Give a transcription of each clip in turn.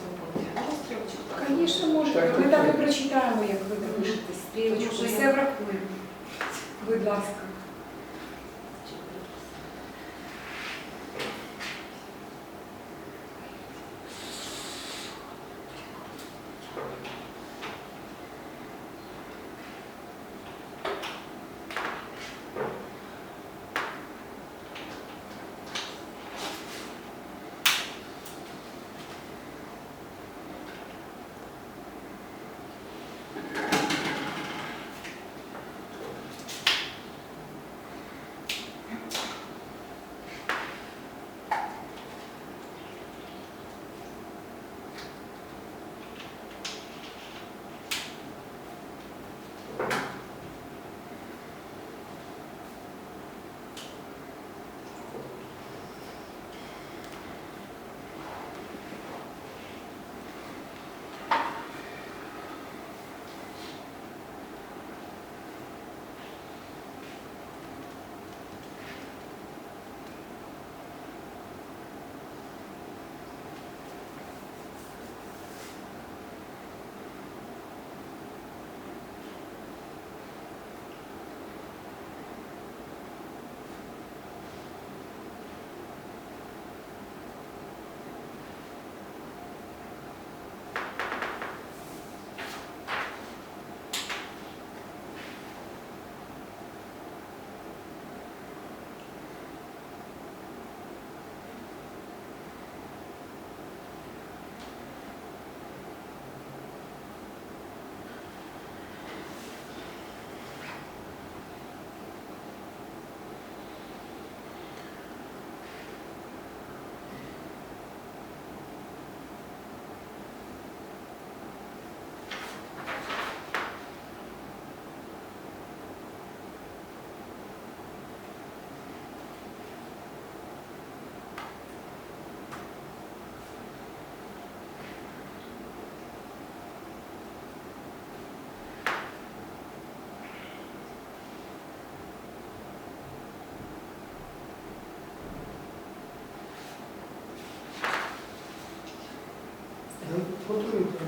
поставити? Звісно, можете. Так, Ми так, так і прочитаємо, як ви напишете стрілочку. Все врахуємо. Будь ласка.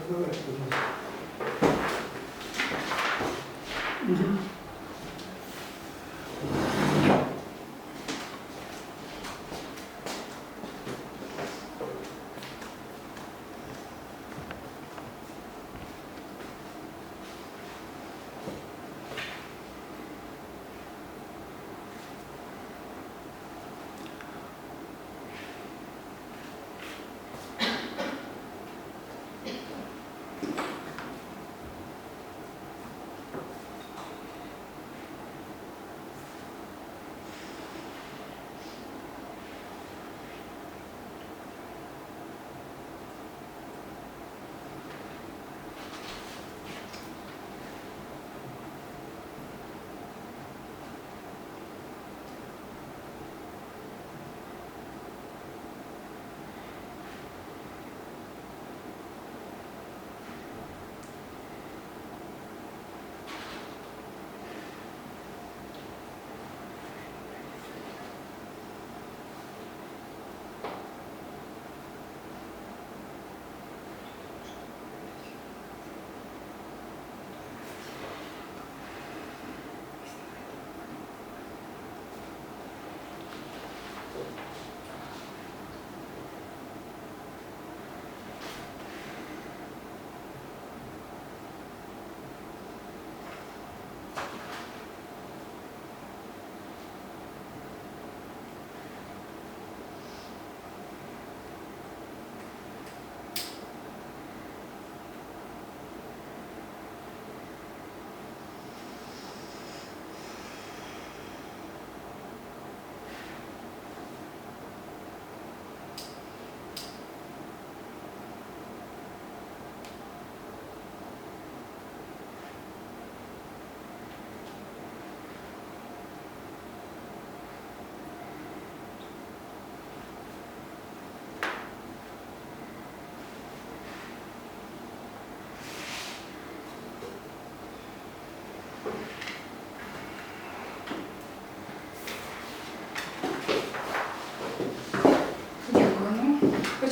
Давайте,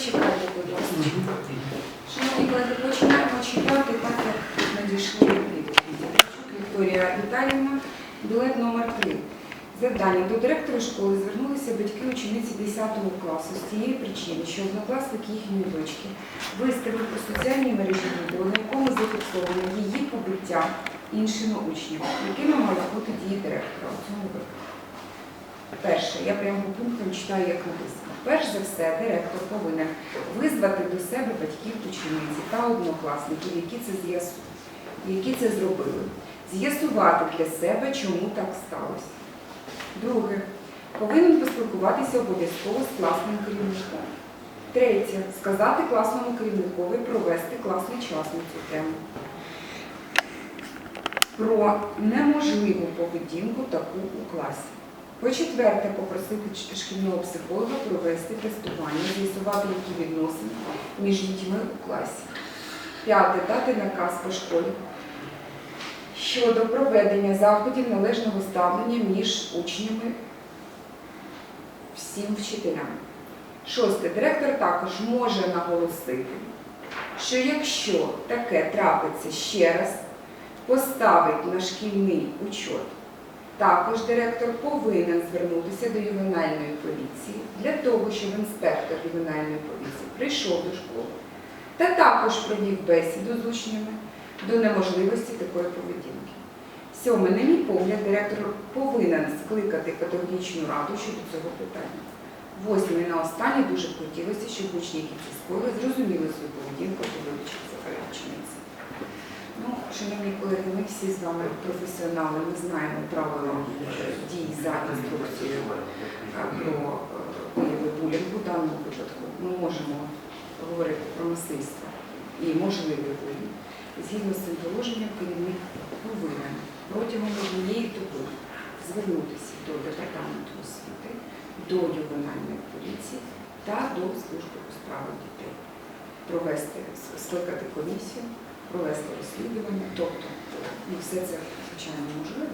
почекайте, будь. Шановні колеги, починаємо читати так, як надійшли відповіді. Вікторія Віталіївна, білет номер 3. Завдання до директора школи звернулися батьки учениці 10 класу з тієї причини, що однокласник їхньої дочки виставив у соціальній мережі відео, на якому зафіксовано її побиття іншими учнями, якими мали бути дії директора у цьому випадку. Перше, я прямо по пунктам читаю, як написано. Перш за все, директор повинен визвати до себе батьків учениці та однокласників, які це з'ясу- які це зробили, з'ясувати для себе, чому так сталося. Друге, повинен поспілкуватися обов'язково з класним керівником. Третє, сказати класному керівникові провести класний час на цю тему. Про неможливу поведінку таку у класі. По-четверте, попросити шкільного психолога провести тестування, з'ясувати, які відносини між дітьми у класі. П'яте, дати наказ по школі щодо проведення заходів належного ставлення між учнями всім вчителям. Шосте, директор також може наголосити, що якщо таке трапиться ще раз, поставить на шкільний учет також директор повинен звернутися до ювенальної поліції для того, щоб інспектор ювенальної поліції прийшов до школи та також провів бесіду з учнями до неможливості такої поведінки. Сьоме, на мій погляд, директор повинен скликати педагогічну раду щодо цього питання. Восьме, на останнє дуже хотілося, щоб учні ці школи зрозуміли свою поведінку та вивчили учениці. Ну, шановні колеги, ми всі з вами професіонали, ми знаємо правила е, дій за інструкцією е, про е, вияви булінгу в даному випадку. Ми можемо говорити про насильство і можливий булінг. Згідно з цим положенням, керівник повинен протягом однієї доби звернутися до департаменту освіти, до ювенальної поліції та до служби у справах дітей, провести скликати комісію провести розслідування, тобто ну, все це, звичайно, можливо.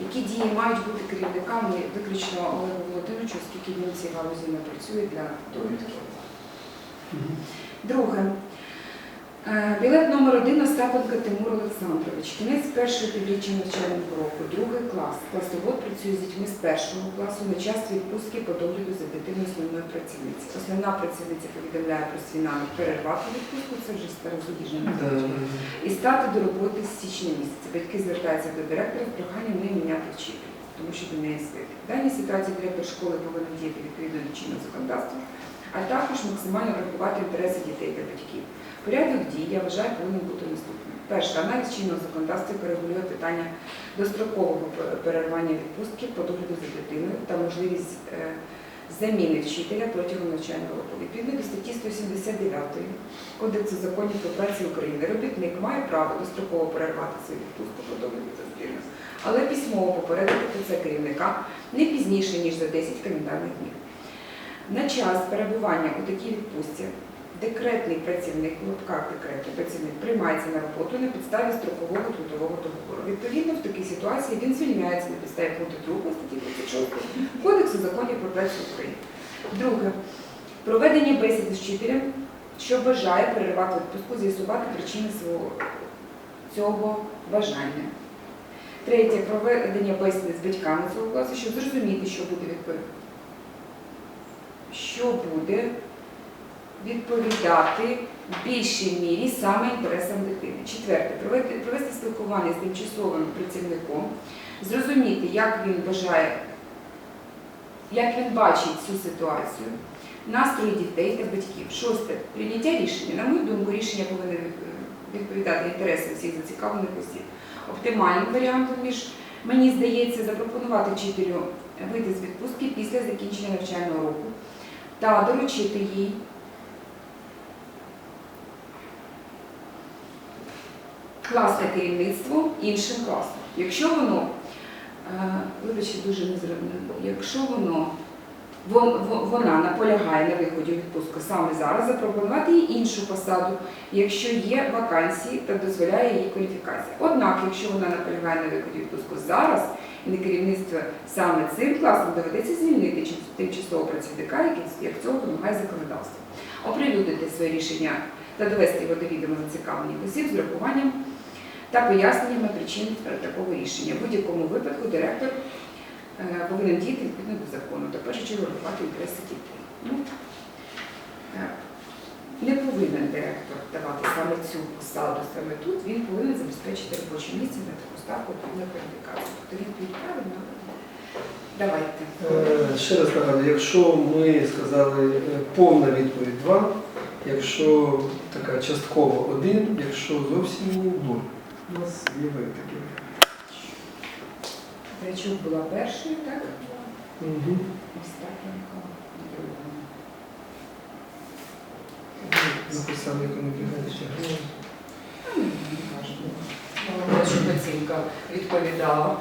Які дії мають бути керівниками виключно Олегу Володимировичу, оскільки він в цій галузі не працює для довідки. Друге. Е, Білет номер один Остапенко Тимур Олександрович. Кінець першого півріччя навчального року, другий клас. Класовод працює з дітьми з першого класу на час відпустки по догляду за дитиною працівниці. Основна працівниця повідомляє про свій намір перервати відпустку, це вже старозадіжне і стати до роботи з січня місяця. Батьки звертаються до директора з проханням не міняти вчителя, тому що до неї звик. В даній ситуації директор школи повинен діяти відповідно до чинного законодавства, а також максимально врахувати інтереси дітей та батьків. Порядок дій, я вважаю, повинен бути наступним. Перше, аналіз чинного законодавства яке регулює питання дострокового перервання відпустки по догляду за дитиною та можливість е, заміни вчителя протягом навчального року. Відповідно до статті 179 Кодексу законів про працю України робітник має право достроково перервати свою відпустку по догляду за дитиною, але письмово попередити про це керівника не пізніше, ніж за 10 календарних днів. На час перебування у такій відпустці декретний працівник, в лапках декретний працівник, приймається на роботу на підставі строкового трудового договору. Відповідно, в такій ситуації він звільняється на підставі пункту 2 статті 36 Кодексу законів про працю України. Друге, проведення бесіди з вчителем, що бажає перервати відпустку, з'ясувати причини свого цього бажання. Третє, проведення бесіди з батьками цього класу, щоб зрозуміти, що буде відповідати. Що буде відповідати в більшій мірі саме інтересам дитини. Четверте, провести, спілкування з тимчасовим працівником, зрозуміти, як він вважає, як він бачить цю ситуацію, настрої дітей та батьків. Шосте, прийняття рішення. На мою думку, рішення повинні відповідати інтересам всіх зацікавлених осіб. Оптимальним варіантом між, мені здається, запропонувати вчителю вийти з відпустки після закінчення навчального року та доручити їй класне керівництво іншим класом. Якщо воно, е, вибачте, дуже незрозуміло, якщо воно вон- вон- вона наполягає на виході у відпустку саме зараз, запропонувати їй іншу посаду, якщо є вакансії та дозволяє її кваліфікація. Однак, якщо вона наполягає на виході у відпустку зараз, і не керівництво саме цим класом доведеться звільнити тимчасового працівника, як цього вимагає законодавство, оприлюднити своє рішення та довести його до відома зацікавлених осіб з урахуванням та поясненнями причин такого рішення. В будь-якому випадку директор е, повинен діяти відповідно до закону та першу чергу рахувати інтереси дітей. Ну, е, не повинен директор давати саме цю посаду саме тут, він повинен забезпечити робоче місце на таку ставку повну кваліфікацію. Тобто відповідь правильно. Давайте. Е, Ще раз нагадую, якщо ми сказали повна відповідь 2, якщо така частково 1, якщо зовсім 0. У нас є такі. Тречук була першою, так? Угу. Остапенко другою. Написали, як вони бігали. Ну, не важливо. Головне, щоб оцінка відповідала.